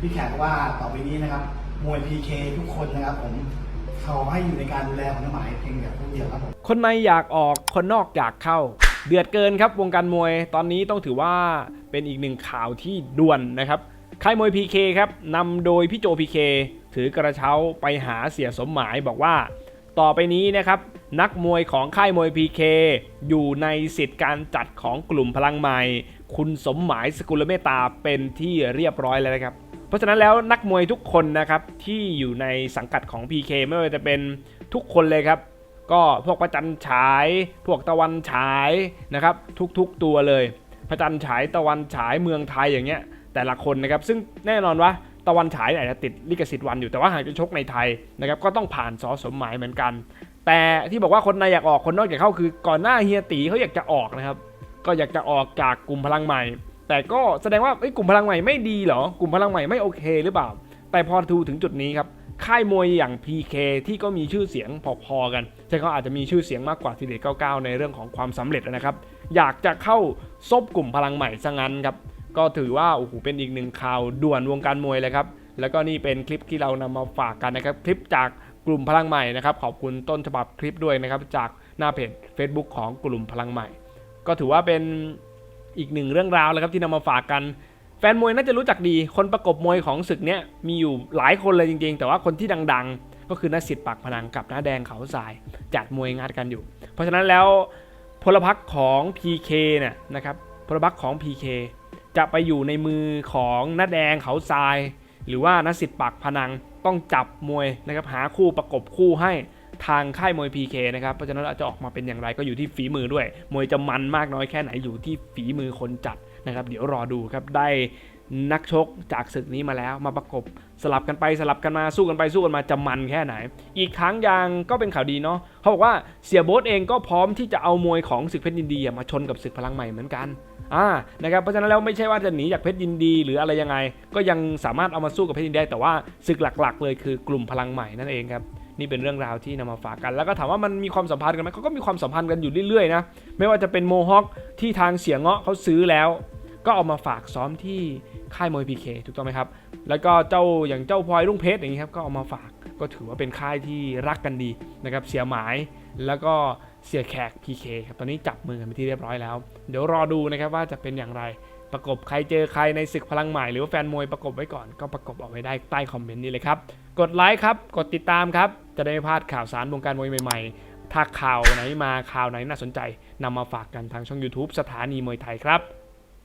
พี่แขกว่าต่อไปนี้นะครับ มวย PK ทุกคนนะครับผมขอให้อยู่ในการดูแลของน้ำหมายเพียงอย่างผู้เดียวครับผมคนในอยากออกคนนอกอยากเข้า เดือดเกินครับวงการมวยตอนนี้ต้องถือว่าเป็นอีกหนึ่งข่าวที่ด่วนนะครับค่ายมวย PK ครับนำโดยพี่โจ PK ถือกระเช้าไปหาเสียสมหมายบอกว่า ต่อไปนี้นะครับนักมวยของค่ายมวย PK อยู่ในสิทธิ์การจัดของกลุ่มพลังใหม่ คุณสมหมายสกุลเมตตาเป็นที่เรียบร้อยแล้วนะครับ เพราะฉะนั้นแล้วนักมวยทุกคนนะครับที่อยู่ในสังกัดของ PK ไม่ว่าจะเป็นทุกคนเลยครับ ก็พวกประจันฉาย พวกตะวันฉายนะครับทุกๆตัวเลยพระจันฉายตะวันฉายเมืองไทยอย่างเงี้ยแต่ละคนนะครับซึ่งแน่นอนว่าตะวันฉายอาจจะติดลิขสิทธิ์วันอยู่แต่ว่าหากจะชกในไทยนะครับก็ต้องผ่านสอสมหมายเหมือนกัน แต่ที่บอกว่าคนในอยากออกคนนอกอยากเข้าคือก่อนหน้าเฮียตีเขาอยากจะออกนะครับก็อยากจะออกจากกลุ่มพลังใหม่ แต่ก็แสดงว่ากลุ่มพลังใหม่ไม่ดีเหรอกลุ่มพลังใหม่ไม่โอเคหรือเปล่า แต่พอทูถึงจุดนี้ครับค่ายมวยอย่าง PK ที่ก็มีชื่อเสียงพอๆกันใช่เขาอาจจะมีชื่อเสียงมากกว่าทีเด็ด99 ในเรื่องของความสำเร็จนะครับ อยากจะเข้าซบกลุ่มพลังใหม่ซะงั้นครับก็ถือว่าโอ้โหเป็นอีกหนึ่งข่าวด่วนวงการมวยเลยครับแล้วก็นี่เป็นคลิปที่เรานำมาฝากกันนะครับ คลิปจากกลุ่มพลังใหม่นะครับ ขอบคุณต้นฉบับคลิปด้วยนะครับ จากหน้าเพจ Facebook ของกลุ่มพลังใหม่ ก็ถือว่าเป็น อีกหนึ่งเรื่องราวเลยครับที่นำมาฝากกัน แฟนมวยน่าจะรู้จักดี คนประกบมวยของศึกเนี้ยมีอยู่หลายคนเลยจริง ๆ แต่ว่าคนที่ดัง ๆ ก็คือนัสิทธิ์ปากพนังกับน้าแดงเขาสายจัดมวยงัดกันอยู่ เพราะฉะนั้นแล้วพลพรรคของ PK เนี่ยนะครับพลพรรคของ PK จะไปอยู่ในมือของน้าแดงเขาทราย หรือว่านัสิทธิ์ปากพนังต้องจับมวยนะครับหาคู่ประกบคู่ให้ ทางค่ายมวย PK นะครับ เพราะฉะนั้นเราจะออกมาเป็นอย่างไรก็อยู่ที่ฝีมือด้วย มวยจะมันมากน้อยแค่ไหนอยู่ที่ฝีมือคนจัดนะครับ เดี๋ยวรอดูครับ ได้นักชกจากศึกนี้มาแล้วมาประกบสลับกันไปสลับกันมาสู้กันไปสู้กันมาจะมันแค่ไหน อีกครั้งยังก็เป็นข่าวดีเนาะเขาบอกว่าเสียโบ๊ทเองก็พร้อมที่จะเอามวยของศึกเพชรยินดีมาชนกับศึกพลังใหม่เหมือนกันอ่านะครับเพราะฉะนั้นแล้วไม่ใช่ว่าจะหนีจากเพชรยินดีหรืออะไรยังไง ก็ยังสามารถเอามาสู้กับเพชรยินดีได้แต่ว่าศึกหลักๆ เลยคือกลุ่มพลังใหม่นั่นเองครับนี่เป็นเรื่องราวที่นำมาฝากกัน แล้วก็ถามว่ามันมีความสัมพันธ์กันไหมเขาก็มีความสัมพันธ์กันอยู่เรื่อยๆนะไม่ว่าจะเป็นโมฮอคที่ทางเสียงเงาะเขาซื้อแล้ว ก็เอามาฝากซ้อมที่ค่ายมวยพีเคถูกต้องไหมครับ แล้วก็เจ้าอย่างเจ้าพลอยรุ่งเพชรอย่างนี้ครับก็เอามาฝากก็ถือว่าเป็นค่ายที่รักกันดีนะครับเสียหมายแล้วก็เสียแขก PK ครับตอนนี้จับมือกันไปที่เรียบร้อยแล้ว เดี๋ยวรอดูนะครับว่าจะเป็นอย่างไรประกบใครเจอใครในศึกพลังใหม่หรือว่าแฟนมวยประกบไว้ก่อนก็ประกบเอาไว้ได้ใต้คอมเมนต์นี้เลยครับ กดไลค์ครับ กดติดตามครับ จะได้ไม่พลาดข่าวสารวงการมวยใหม่ๆ ถ้าข่าวไหนมาข่าวไหนน่าสนใจนำมาฝากกันทางช่อง YouTube สถานีมวยไทยครับ